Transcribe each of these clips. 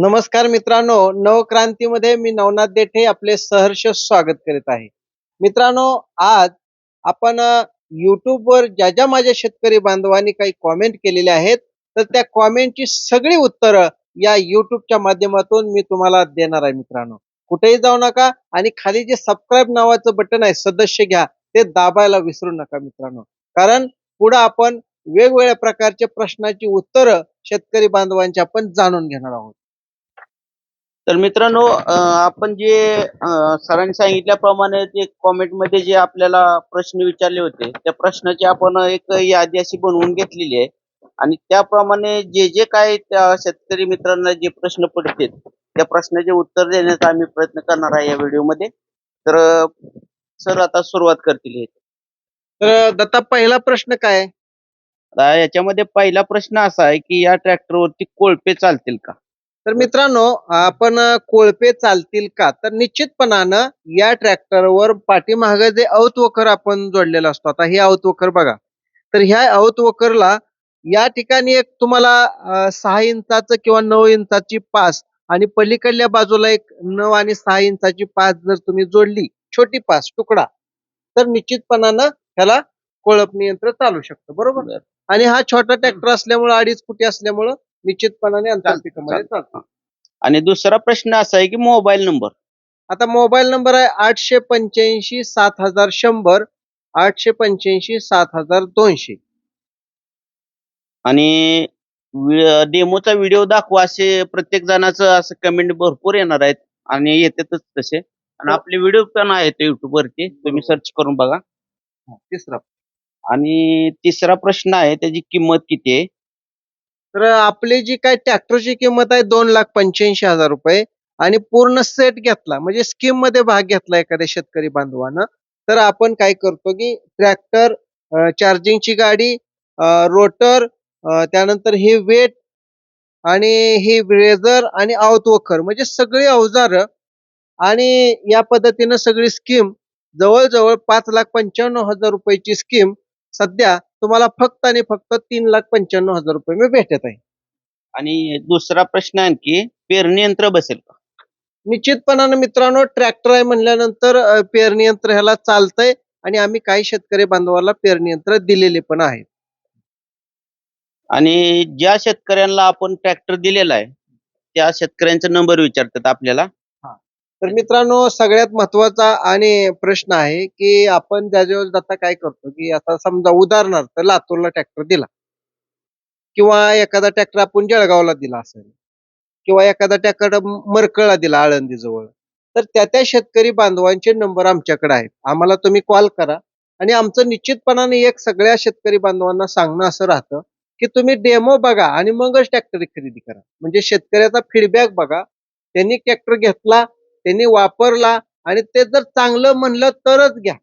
नमस्कार मित्रांनो नवक्रांतीमध्ये मी नवनाथ देठे आपले सहर्ष स्वागत करीत आहे. मित्रांनो आज आपण युट्यूबवर ज्या ज्या माझ्या शेतकरी बांधवांनी काही कॉमेंट केलेले आहेत तर त्या कॉमेंटची सगळी उत्तरं या युट्यूबच्या माध्यमातून मी तुम्हाला देणार आहे मित्रांनो. कुठेही जाऊ नका आणि खाली जे सबस्क्राईब नावाचं बटन आहे सदस्य घ्या ते दाबायला विसरू नका मित्रांनो. कारण पुढे आपण वेगवेगळ्या प्रकारचे प्रश्नाची उत्तरं शेतकरी बांधवांची आपण जाणून घेणार आहोत. तर मित्रांनो आपण जे सरांनी सांगितल्याप्रमाणे ते कॉमेंटमध्ये जे आपल्याला प्रश्न विचारले होते त्या प्रश्नाची आपण एक यादी अशी बनवून घेतलेली आहे. आणि त्याप्रमाणे जे जे काय त्या शेतकरी मित्रांना जे प्रश्न पडतील त्या प्रश्नाचे उत्तर देण्याचा आम्ही प्रयत्न करणार आहे या व्हिडिओमध्ये. तर सर आता सुरुवात करतील. तर दत्ता पहिला प्रश्न काय? याच्यामध्ये पहिला प्रश्न असा आहे की या ट्रॅक्टरवरती कोळपे चालतील का? तर मित्रांनो आपण कोळपे चालतील का? तर निश्चितपणानं या ट्रॅक्टरवर पाठीमागे जे अवतवकर आपण जोडलेला असतो आता हे अवतवकर बघा. तर ह्या अवतवकरला या ठिकाणी एक तुम्हाला सहा इंचाचं किंवा नऊ इंचाची पास आणि पलीकडल्या बाजूला एक नऊ आणि सहा इंचाची पास जर तुम्ही जोडली छोटी पास तुकडा तर निश्चितपणानं ह्याला कोळपणी यंत्र चालू शकतं बरोबर? आणि हा छोटा ट्रॅक्टर असल्यामुळे अडीच फुटी असल्यामुळं निश्चितपणाने अंतर चालतं, पिकामध्ये चालतं आणि दुसरा प्रश्न असा आहे की मोबाईल नंबर. आता मोबाईल नंबर आहे आठशे पंच्याऐंशी सात हजार शंभर आठशे पंच्याऐंशी सात हजार दोनशे. आणि डेमोचा व्हिडिओ दाखवा असे प्रत्येक जणाचं असं कमेंट भरपूर येणार आहेत आणि येतातच तसे. आणि हो. आपले व्हिडिओ पण आहेत युट्यूब वरती तुम्ही सर्च करून बघा. तिसरा. आणि तिसरा प्रश्न आहे त्याची किंमत किती आहे? तर आपली जी काय ट्रॅक्टरची किंमत आहे दोन लाख पंच्याऐंशी हजार रुपये आणि पूर्ण सेट घेतला म्हणजे स्कीममध्ये भाग घेतला एखाद्या शेतकरी बांधवानं तर आपण काय करतो की ट्रॅक्टर चार्जिंगची गाडी रोटर त्यानंतर हे वेट आणि ही रेझर आणि आवतवखर म्हणजे सगळी अवजार आणि या पद्धतीनं सगळी स्कीम जवळजवळ पाच लाख पंच्याण्णव हजार रुपयाची स्कीम सध्या तुम्हाला फक्त आणि फक्त तीन लाख पंच्याण्णव हजार रुपये मी भेटत आहे. आणि दुसरा प्रश्न आणखी पेरणी यंत्र बसेल का? निश्चितपणानं मित्रांनो ट्रॅक्टर आहे म्हणल्यानंतर अ, पेरणी यंत्र ह्याला चालतंय आणि आम्ही काही शेतकरी बांधवाला पेरणी यंत्र दिलेले पण आहे आणि ज्या शेतकऱ्यांना आपण ट्रॅक्टर दिलेला आहे त्या शेतकऱ्यांचा नंबर विचारतात आपल्याला. तर मित्रांनो सगळ्यात महत्त्वाचा आणि प्रश्न आहे की आपण ज्याच्यावर आता काय करतो की आता समजा उदाहरणार्थ लातूरला ट्रॅक्टर दिला. किंवा एखादा ट्रॅक्टर आपण जळगावला दिला असेल. किंवा एखादा ट्रॅक्टर मरकळला दिला आळंदी जवळ तर त्या त्या शेतकरी बांधवांचे नंबर आमच्याकडे आहेत. आम्हाला तुम्ही कॉल करा. आणि आमचं निश्चितपणाने एक सगळ्या शेतकरी बांधवांना सांगणं असं राहतं की तुम्ही डेमो बघा आणि मगच ट्रॅक्टर खरेदी करा. म्हणजे शेतकऱ्याचा फीडबॅक बघा. त्यांनी ट्रॅक्टर घेतला त्यांनी वापरला आणि ते जर चांगलं म्हणलं तरच घ्या.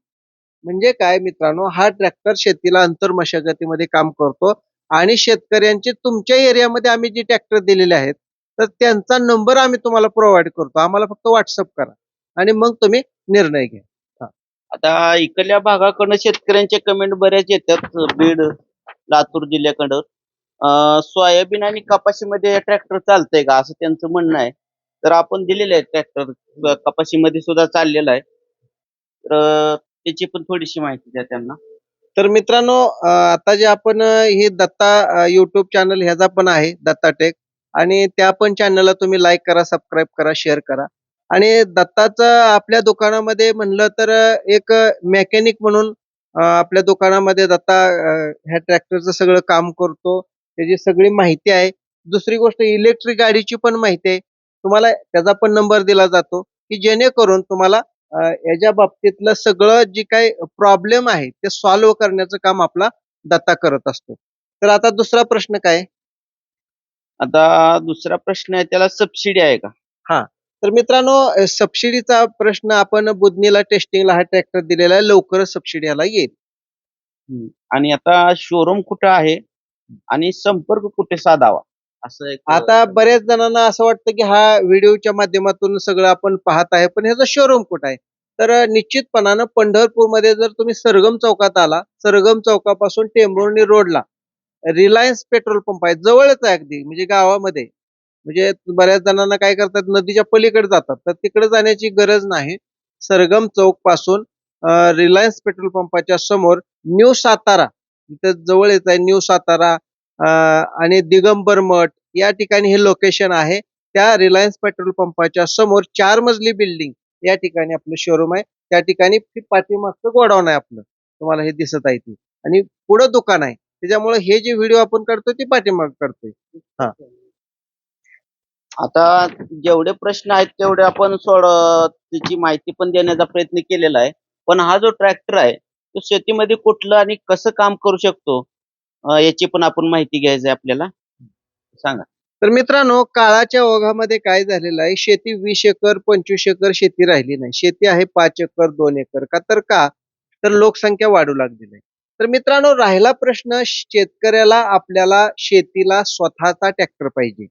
म्हणजे काय मित्रांनो हा ट्रॅक्टर शेतीला अंतर मशागतीमध्ये काम करतो आणि शेतकऱ्यांचे तुमच्या एरियामध्ये आम्ही जे ट्रॅक्टर दिलेले आहेत तर त्यांचा नंबर आम्ही तुम्हाला प्रोव्हाइड करतो. आम्हाला फक्त व्हॉट्सअप करा आणि मग तुम्ही निर्णय घ्या. आता इकडल्या भागाकडनं शेतकऱ्यांचे कमेंट बऱ्याच येतात बीड लातूर जिल्ह्याकडं. सोयाबीन आणि कपाशीमध्ये ट्रॅक्टर चालतंय का? असं त्यांचं म्हणणं आहे. तर आपण दिलेले आहे ट्रॅक्टर कपाशीमध्ये सुद्धा चाललेला आहे. तर त्याची पण थोडीशी माहिती द्या त्यांना. तर मित्रांनो अं, आता जे आपण अं, हे दत्ता युट्यूब चॅनल ह्याचा पण आहे दत्ता टेक आणि त्या पण चॅनलला तुम्ही लाईक करा सबस्क्राईब करा शेअर करा. आणि दत्ताचं आपल्या दुकानामध्ये म्हणलं तर अं, एक मेकॅनिक म्हणून अं, आपल्या दुकानामध्ये दत्ता अं, ह्या ट्रॅक्टरचं सगळं काम करतो. त्याची सगळी माहिती आहे. दुसरी गोष्ट इलेक्ट्रिक गाडीची पण माहिती आहे. तुम्हाला त्याचा पण नंबर दिला जातो की जेणेकरून तुम्हाला याच्या बाबतीतलं सगळं जी काही प्रॉब्लेम आहे ते सॉल्व्ह करण्याचं काम आपला दत्ता करत असतो. तर आता दुसरा प्रश्न काय? आता दुसरा प्रश्न आहे त्याला सबसिडी आहे का? तर मित्रांनो सबसिडीचा प्रश्न आपण बुधनीला टेस्टिंगला हा ट्रॅक्टर दिलेला आहे लवकरच सबसिडी याला येईल. आणि आता शोरूम कुठं आहे? आणि संपर्क कुठे साधावा? असं एक आता बऱ्याच जणांना असं वाटतं की हा व्हिडिओच्या माध्यमातून सगळं आपण पाहत आहे पण ह्याचं शोरूम कुठं आहे? तर निश्चितपणानं पंढरपूरमध्ये जर तुम्ही सरगम चौकात आला सरगम चौकापासून टेंभुर्णी रोडला रिलायन्स पेट्रोल पंप आहे जवळच आहे अगदी म्हणजे गावामध्ये. म्हणजे बऱ्याच जणांना काय करतात नदीच्या पलीकडे जातात तर तिकडे जाण्याची गरज नाही. सरगम चौकपासून रिलायन्स पेट्रोल पंपाच्या समोर न्यू सातारा इथं जवळ येत आहे न्यू सातारा आणि दिगंबर मठ या ठिकाणी हे लोकेशन आहे. त्या रिलायन्स पेट्रोल पंपाच्या समोर चार मजली बिल्डिंग या ठिकाणी आपलं शोरूम आहे. त्या ठिकाणी पाठीमागचं गोडाऊन आहे आपलं. तुम्हाला हे दिसत आहे ती. आणि पुढं दुकान आहे. त्याच्यामुळे हे जे व्हिडिओ आपण करतोय ते पाठीमाग करतोय आता जेवढे प्रश्न आहेत तेवढे आपण सोड त्याची माहिती पण देण्याचा प्रयत्न केलेला आहे. पण हा जो ट्रॅक्टर आहे तो शेतीमध्ये कुठलं आणि कसं काम करू शकतो? अं, याची पण आपण माहिती घ्यायची आहे आपल्याला. सांगा. तर मित्रांनो काळाच्या ओघामध्ये काय झालेलं आहे? शेती वीस एकर पंचवीस एकर शेती राहिली नाही. शेती आहे पाच एकर दोन एकर. का तर का? तर लोकसंख्या वाढू लागलेली आहे. तर मित्रांनो राहिला प्रश्न शेतकऱ्याला आपल्याला शेतीला स्वतःचा ट्रॅक्टर पाहिजे.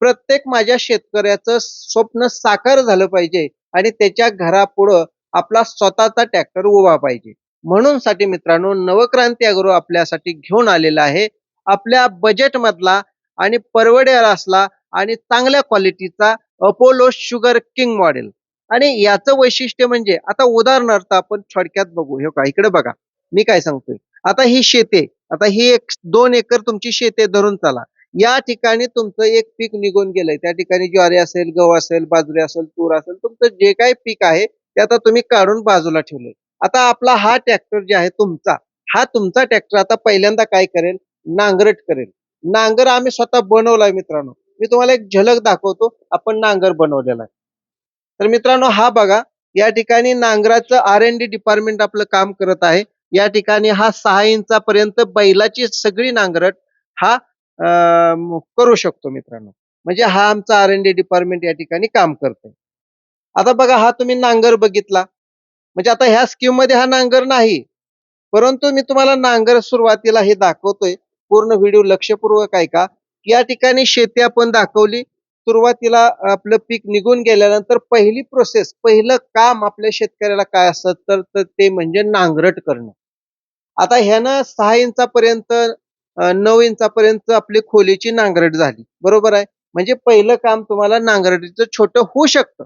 प्रत्येक माझ्या शेतकऱ्याचं स्वप्न साकार झालं पाहिजे आणि त्याच्या घरापुढं आपला स्वतःचा ट्रॅक्टर उभा पाहिजे. म्हणून साठी मित्रांनो नवक्रांती अग्रो आपल्यासाठी घेऊन आलेला आहे. आपल्या बजेट मधला आणि परवडेल असला आणि चांगल्या क्वालिटीचा अपोलो शुगर किंग मॉडेल आणि याचं वैशिष्ट्य म्हणजे आता उदाहरणार्थ आपण थोडक्यात बघू. हे का इकडे बघा. मी काय सांगतोय? आता ही शेते आता ही एक दोन एकर तुमची शेते धरून चला. या ठिकाणी तुमचं एक पीक निघून गेलंय. त्या ठिकाणी ज्वारी असेल गहू असेल बाजरी असेल तूर असेल तुमचं जे काही पीक आहे ते आता तुम्ही काढून बाजूला ठेवलंय. आता आपला हा ट्रॅक्टर जे आहे तुमचा हा तुमचा ट्रॅक्टर आता पहिल्यांदा काय करेल? नांगरट करेल. नांगर आम्ही स्वतः बनवलाय मित्रांनो. मी तुम्हाला एक झलक दाखवतो. आपण नांगर बनवलेला आहे. तर मित्रांनो हा बघा या ठिकाणी नांगराचं आर एन डी डिपार्टमेंट आपलं काम करत आहे. या ठिकाणी हा सहा इंचापर्यंत बैलाची सगळी नांगरट हा करू शकतो मित्रांनो. म्हणजे हा आमचा आर एन डी डिपार्टमेंट या ठिकाणी काम करतोय. आता बघा हा तुम्ही नांगर बघितला. म्हणजे आता ह्या स्कीममध्ये हा नांगर नाही. परंतु मी तुम्हाला नांगर सुरुवातीला हे दाखवतोय. पूर्ण व्हिडिओ लक्षपूर्वक आहे का या ठिकाणी शेती आपण दाखवली. सुरुवातीला आपलं पीक निघून गेल्यानंतर पहिली प्रोसेस पहिलं काम आपल्या शेतकऱ्याला काय असतं तर तर ते म्हणजे नांगरट करणं. आता ह्यानं सहा इंचापर्यंत नऊ इंचापर्यंत आपली खोलीची नांगरट झाली. बरोबर आहे? म्हणजे पहिलं काम तुम्हाला नांगरटीचं छोटं होऊ शकतं.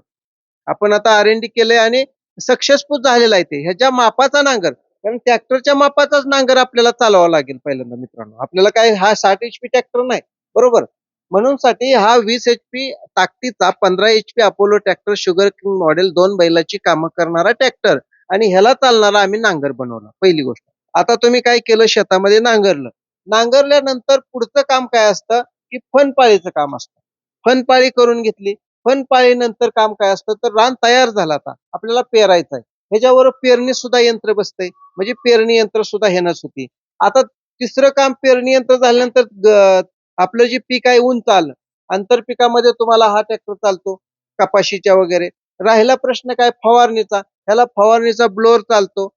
आपण आता आर एन डी केलंय आणि सक्सेसफुल झालेला आहे ते. ह्याच्या मापाचा नांगर. कारण ट्रॅक्टरच्या मापाचाच नांगर आपल्याला चालवावा लागेल पहिल्यांदा मित्रांनो. आपल्याला काय हा साठ एच पी ट्रॅक्टर नाही. बरोबर? म्हणून साठी हा वीस एच पी ताकदीचा पंधरा H P Apollo tractor sugar king model दोन बैलाची कामं करणारा ट्रॅक्टर आणि ह्याला चालणारा आम्ही नांगर बनवला. पहिली गोष्ट. आता तुम्ही काय केलं? शेतामध्ये नांगरलं. नांगरल्यानंतर पुढचं काम काय असतं? की फनपाळीचं काम असतं. फनपाळी करून घेतली. फनपाळीनंतर काम काय असतं? तर रान तयार झाला आता. आपल्याला पेरायचं आहे. ह्याच्यावर पेरणी सुद्धा यंत्र बसतंय. म्हणजे पेरणी यंत्र सुद्धा ह्यानंच होती आता तिसरं काम पेरणी यंत्र झाल्यानंतर आपलं जे पीक आहे उंच आंतर आंतरपिकामध्ये तुम्हाला हा ट्रॅक्टर चालतो. कपाशीच्या वगैरे. राहिला प्रश्न काय? फवारणीचा. ह्याला फवारणीचा ब्लोअर चालतो.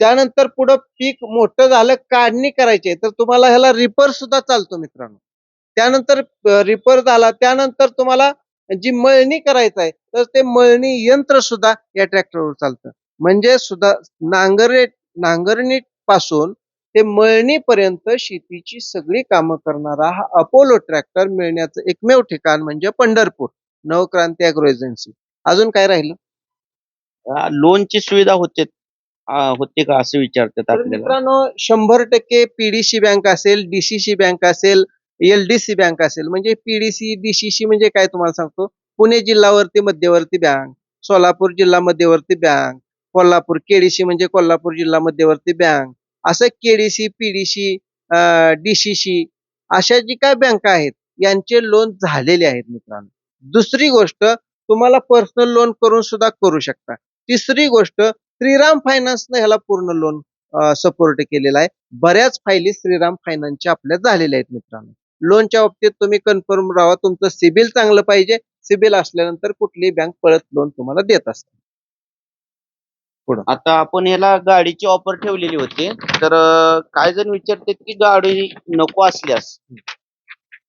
त्यानंतर पुढं पीक मोठं झालं काढणी करायची आहे, तर तुम्हाला ह्याला रिपर सुद्धा चालतो मित्रांनो. त्यानंतर रिपर झाला. त्यानंतर तुम्हाला जी मळणी करायचं आहे तर ते मळणी यंत्र सुद्धा या ट्रॅक्टरवर चालतं. म्हणजे सुद्धा नांगरे नांगरणी पासून ते मळणीपर्यंत शेतीची सगळी कामं करणारा हा अपोलो ट्रॅक्टर मिळण्याचं एकमेव ठिकाण म्हणजे पंढरपूर नवक्रांती अॅग्रो एजन्सी अजून काय राहिलं? लोनची सुविधा होते अं, होते का असं विचारतात तर आपल्याला? मित्रांनो शंभर टक्के पीडीसी बँक असेल डीसीसी बँक असेल एलडीसी बँक असेल म्हणजे पीडीसी डीसीसी म्हणजे काय तुम्हाला सांगतो? पुणे जिल्हावरती मध्यवर्ती बँक सोलापूर जिल्हा मध्यवर्ती बँक कोल्हापूर केडीसी म्हणजे कोल्हापूर जिल्हा मध्यवर्ती बँक असं केडीसी पीडीसी डीसीसी अशा जी काय बँका आहेत यांचे लोन झालेले आहेत मित्रांनो. दुसरी गोष्ट तुम्हाला पर्सनल लोन करून सुद्धा करू शकता. तिसरी गोष्ट श्रीराम फायनान्सनं ह्याला पूर्ण लोन सपोर्ट केलेला आहे. बऱ्याच फायली श्रीराम फायनान्सच्या आपल्या झालेल्या आहेत मित्रांनो. लोनच्या बाबतीत तुम्ही कन्फर्म राहा तुमचं सिबिल चांगलं पाहिजे. सिबिल असल्यानंतर कुठलीही बँक पळत लोन तुम्हाला देत असते. आता आपण ह्याला गाडीची ऑफर ठेवलेली होती. तर अं, काही जण विचारतात की गाडी नको असल्यास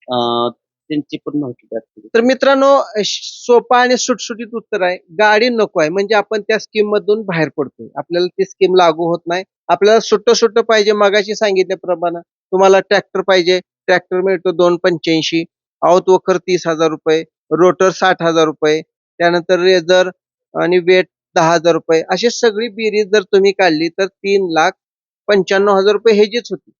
अं, त्यांची पण माहिती द्या. थोडी. तर मित्रांनो सोपा आणि सुटसुटीत उत्तर आहे गाडी नको आहे. म्हणजे आपण त्या स्कीम मधून बाहेर पडतोय. आपल्याला ती स्कीम लागू होत नाही. आपल्याला सुट्ट सुट्ट पाहिजे मगाशी सांगितल्याप्रमाणे. तुम्हाला ट्रॅक्टर पाहिजे ट्रॅक्टर मिळतो दोन पंच्याऐंशी. आऊत वखर तीस हजार रुपये. रोटर साठ हजार रुपये. त्यानंतर रेझर आणि वेट दहा हजार रुपये. अशी सगळी बेरीज जर तुम्ही काढली तर तीन लाख पंच्याण्णव हजार रुपये ह्याचीच होती.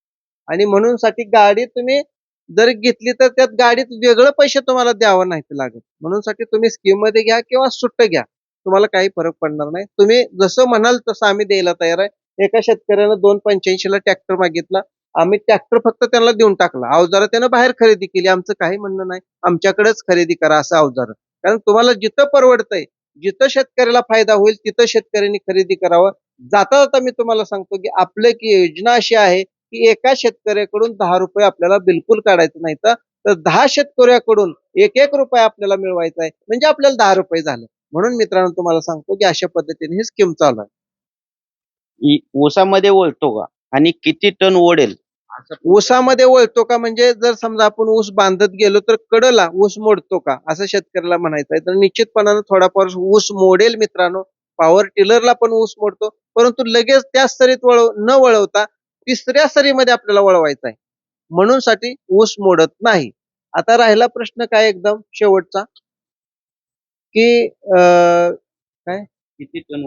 आणि म्हणून साठी गाडी तुम्ही जर घेतली तर त्यात गाडीत वेगळं पैसे तुम्हाला द्यावं नाही लागत. म्हणून साठी तुम्ही स्कीममध्ये घ्या किंवा सुट्ट घ्या. तुम्हाला काही फरक पडणार नाही. तुम्ही जसं म्हणाल तसं आम्ही द्यायला तयार आहे. एका शेतकऱ्यानं दोन पंच्याऐंशी ला ट्रॅक्टर मागितला. आम्ही ट्रॅक्टर फक्त त्यांना देऊन टाकला. अवजारं त्यानं बाहेर खरेदी केली. आमचं काही म्हणणं नाही. आमच्याकडेच खरेदी करा असं अवजारं. कारण तुम्हाला जिथं परवडतंय जिथं शेतकऱ्याला फायदा होईल तिथं शेतकऱ्यांनी खरेदी करावं. जाता जाता मी तुम्हाला सांगतो की आपलं की योजना अशी आहे की एका शेतकऱ्याकडून दहा रुपये आपल्याला बिलकुल काढायचं नाही तर दहा शेतकऱ्याकडून एक एक रुपये आपल्याला मिळवायचा आहे. म्हणजे आपल्याला दहा रुपये झालं. म्हणून मित्रांनो तुम्हाला सांगतो की अशा पद्धतीने ही स्कीम चालू आहे. ऊसामध्ये वळतो का? आणि किती टन ओढेल? ऊसामध्ये वळतो का? म्हणजे जर समजा आपण ऊस बांधत गेलो तर कडला ऊस मोडतो का? असं शेतकऱ्याला म्हणायचं आहे. तर निश्चितपणानं थोडाफार ऊस मोडेल मित्रांनो. पॉवर टिलरला पण ऊस मोडतो. परंतु लगेच त्या सरीत वळव न वळवता तिसऱ्या सरीमध्ये आपल्याला वळवायचा आहे. म्हणून साठी ऊस मोडत नाही. आता राहिला प्रश्न काय एकदम शेवटचा? की अं, किती टन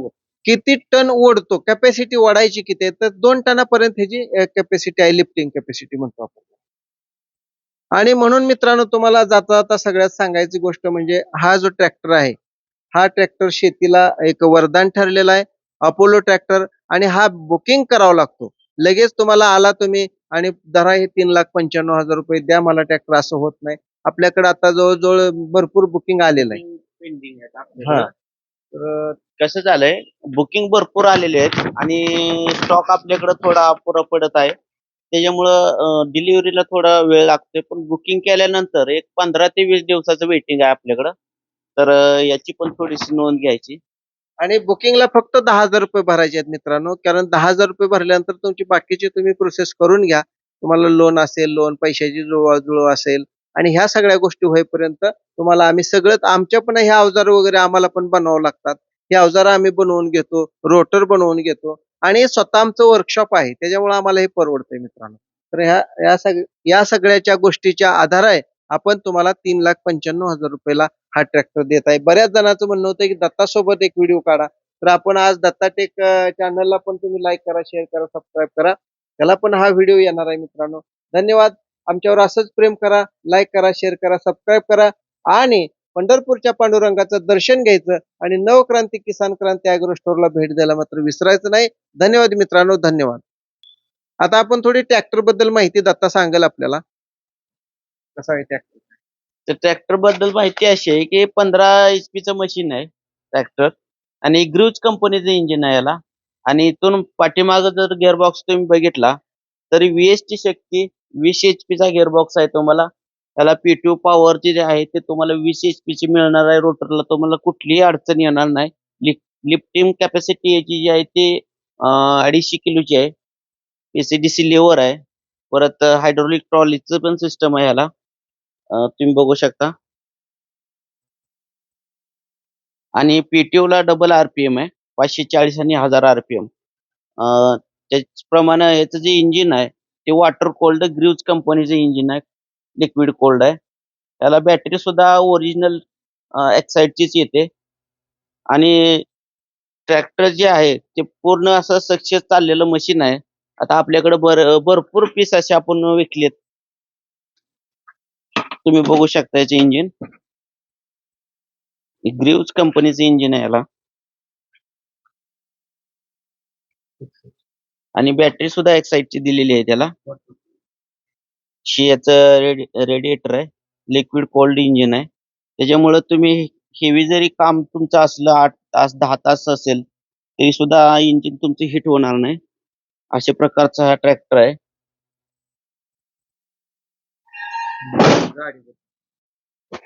किती टन ओढतो कॅपॅसिटी ओढायची किती आहे तर दोन टनापर्यंत ह्याची कॅपॅसिटी आहे लिफ्टिंग कॅपॅसिटी म्हणतो आपण. आणि म्हणून मित्रांनो तुम्हाला जाता जाता सगळ्यात सांगायची गोष्ट म्हणजे हा जो ट्रॅक्टर आहे हा ट्रॅक्टर शेतीला एक वरदान ठरलेला आहे. अपोलो ट्रॅक्टर आणि हा बुकिंग करावा लागतो. लगेच तुम्हाला आला तुम्ही आणि धरा हे तीन लाख पंच्याण्णव हजार रुपये द्या मला ट्रॅक्टर असं होत नाही. आपल्याकडे आता जवळजवळ भरपूर बुकिंग आलेलं आहे. तर कसं झालंय बुकिंग भरपूर आलेले आहेत आणि स्टॉक आपल्याकडे थोडा अपुरा पडत आहे. त्याच्यामुळं डिलिव्हरीला थोडा वेळ लागतोय. पण बुकिंग केल्यानंतर एक पंधरा ते वीस दिवसाचं वेटिंग आहे आपल्याकडं. तर याची पण थोडीशी नोंद घ्यायची. आणि बुकिंगला फक्त दहा हजार रुपये भरायचे आहेत मित्रांनो. कारण दहा हजार रुपये भरल्यानंतर तुमची बाकीची तुम्ही प्रोसेस करून घ्या. तुम्हाला लोन असेल लोन पैशाची जुळवाजुळव असेल आणि ह्या सगळ्या गोष्टी होईपर्यंत तुम्हाला आम्ही सगळं आमच्या पण ह्या अवजार वगैरे आम्हाला पण बनवावं लागतात. हे अवजार आम्ही बनवून घेतो रोटर बनवून घेतो आणि स्वतः आमचं वर्कशॉप आहे. त्याच्यामुळे आम्हाला हे परवडतंय मित्रांनो. तर ह्या या सग या सगळ्याच्या गोष्टीच्या आधारे आपण तुम्हाला तीन लाख पंच्याण्णव हजार रुपयाला हा ट्रॅक्टर देत आहे बऱ्याच जणांचं म्हणणं होतं की दत्तासोबत एक व्हिडिओ काढा. तर आपण आज दत्ताटेक चॅनलला पण तुम्ही लाईक करा शेअर करा सबस्क्राईब करा. त्याला पण हा व्हिडिओ येणार आहे मित्रांनो. धन्यवाद. आमच्यावर असंच प्रेम करा लाईक करा शेअर करा सबस्क्राईब करा. आणि पंढरपूरच्या पांडुरंगाचं दर्शन घ्यायचं आणि नवक्रांती किसान क्रांती अॅग्रो स्टोरला भेट द्यायला मात्र विसरायचं नाही. धन्यवाद मित्रांनो धन्यवाद. आता आपण थोडी ट्रॅक्टरबद्दल माहिती दत्ता सांगेल आपल्याला. कसा आहे ट्रॅक्टर तर ट्रॅक्टरबद्दल माहिती अशी आहे की पंधरा एच च मशीन आहे ट्रॅक्टर आणि ग्रुज कंपनीचं इंजिन आहे याला. आणि इथून पाठीमागं जर गिअरबॉक्स तुम्ही बघितला तरी VS ची शक्ती वीस एच चा गिअरबॉक्स आहे तुम्हाला त्याला पीटीओ पॉवर जे आहे ते तुम्हाला वीस एच ची मिळणार आहे. रोटरला तुम्हाला कुठलीही अडचण येणार नाही. लिफ्टिंग कॅपॅसिटी याची जी आहे ती अडीचशे किलोची आहे. एसीडीसी लेवर आहे. परत हायड्रोलिक ट्रॉलीचं पण सिस्टम आहे ह्याला. तुम्ही बघू शकता. आणि पीटीओला डबल आरपीएम आहे. पाचशे चाळीस आणि हजार आरपीएम त्याचप्रमाणे याचं जे इंजिन आहे ते वॉटर कोल्ड ग्रीव्ज कंपनीचं इंजिन आहे लिक्विड कोल्ड आहे. त्याला बॅटरी सुद्धा ओरिजिनल एक्साईडचीच येते. आणि ट्रॅक्टर जे आहे ते पूर्ण असं सक्सेस चाललेलं मशीन आहे. आता आपल्याकडे भर भरपूर पीस असे आपण विकलेत. तुम्ही बघू शकता याचे इंजिन ग्रीव्ज कंपनीचं इंजिन आहे याला. आणि बॅटरी सुद्धा एक साईडची दिलेली आहे त्याला. शी रेडिएटर आहे. लिक्विड कोल्ड इंजिन आहे. त्याच्यामुळे तुम्ही हेवी जरी काम तुमचं असलं आठ तास दहा तास असेल तरी सुद्धा इंजिन तुमचं हिट होणार नाही. अशा प्रकारचा हा ट्रॅक्टर आहे.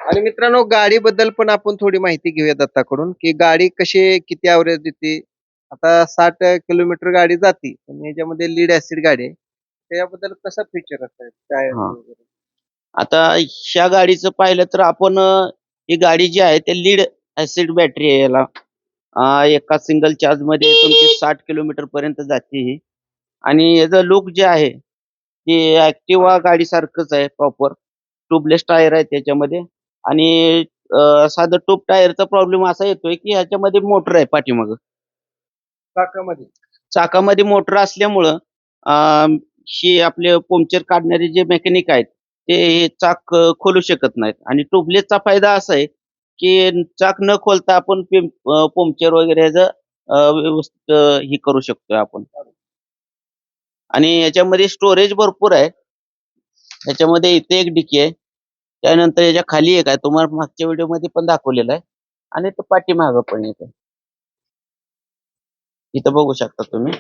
आणि मित्रांनो गाडीबद्दल पण आपण थोडी माहिती घेऊया दत्ताकडून की गाडी कशी किती ऍव्हरेज देते आता साठ किलोमीटर गाडी जाते पण याच्यामध्ये लीड ऍसिड गाडी आहे. त्याच्याबद्दल कसं फीचर असतात काय हा. आता ह्या गाडीचं पाहिलं तर आपण अं, ही गाडी जी आहे ते लीड ऍसिड बॅटरी आहे याला. अं, एका सिंगल चार्जमध्ये तुमची साठ किलोमीटर पर्यंत जाते ही. आणि याचं लुक जे आहे ते ऍक्टिवा गाडी सारखंच आहे प्रॉपर ट्यूबलेस टायर आहे त्याच्यामध्ये. आणि अं, साधं ट्यूब टायरचा प्रॉब्लेम असा येतोय की ह्याच्यामध्ये मोटर आहे पाठीमागं. चाकामध्ये? चाकामध्ये मोटर असल्यामुळं अं, हे आपले पंक्चर काढणारे जे मेकॅनिक आहेत ते हे चाक अं, खोलू शकत नाहीत. आणि ट्यूबलेसचा फायदा असा आहे की चाक न खोलता आपण पंक्चर वगैरे ह्याचं अं, व्यवस्थित अं, हे करू शकतोय आपण. आणि याच्यामध्ये स्टोरेज भरपूर आहे. याच्यामध्ये इथे एक डिकी आहे. त्यानंतर याच्या खाली एक आहे. तुम्हाला मागच्या व्हिडिओमध्ये पण दाखवलेलं आहे. आणि तो पाठीमागं पण येतं इथं बघू शकता तुम्ही.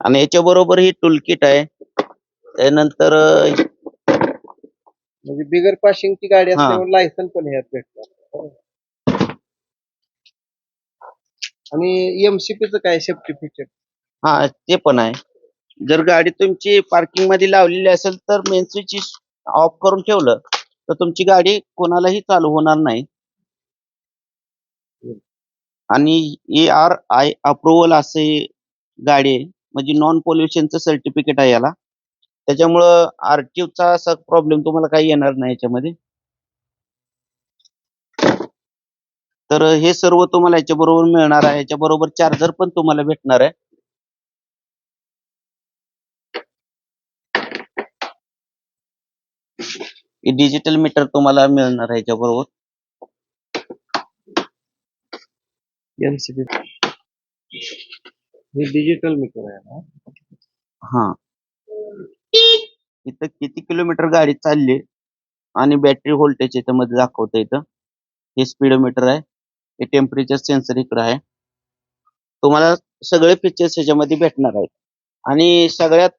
आणि याच्या बरोबर ही टूलकिट आहे. त्यानंतर म्हणजे बिगर पासिंगची गाडी हा. असल्यामुळे लायसन पण ह्यात भेटणार आणि एमसीपीचं काय सेफ्टी फीचर हा ते पण आहे. जर गाडी तुमची पार्किंगमध्ये लावलेली असेल तर मेन स्विच ऑफ करून ठेवलं तर तुमची गाडी कोणालाही चालू होणार नाही. आणि ए आर आय अप्रूवल असे गाडी आहे. म्हणजे नॉन पोल्युशनचं सर्टिफिकेट आहे याला. त्याच्यामुळं आरटीओचा असा प्रॉब्लेम तुम्हाला काही येणार नाही याच्यामध्ये. तर हे सर्व तुम्हाला याच्याबरोबर मिळणार आहे. याच्याबरोबर चार्जर पण तुम्हाला भेटणार आहे. डिजिटल मीटर तुम्हाला मिळणार आहे याच्याबरोबर. एम सी बी हे डिजिटल मीटर आहे ना? हा. इथं किती किलोमीटर गाडी चालली आणि बॅटरी व्होल्टेज याच्यामध्ये दाखवतं इथं. हे स्पीडोमीटर आहे. हे टेम्परेचर सेन्सर इकडं आहे. तुम्हाला सगळे फीचर्स ह्याच्यामध्ये भेटणार आहेत. आणि सगळ्यात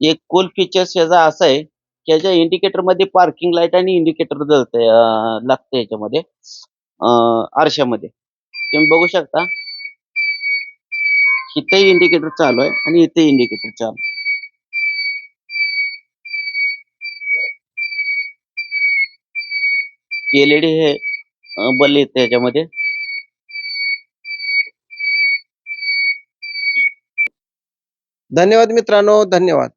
एक कोल फीचर्स ह्याचा असा आहे की ह्याच्या इंडिकेटरमध्ये पार्किंग लाइट आणि इंडिकेटर जळतंय अं, याच्यामध्ये आरशामध्ये. तुम्ही बघू शकता इथेही इंडिकेटर चालू आहे आणि इथे इंडिकेटर चालू आहे. एलईडी हे अं, बल्ब येते याच्यामध्ये धन्यवाद मित्रांनो धन्यवाद.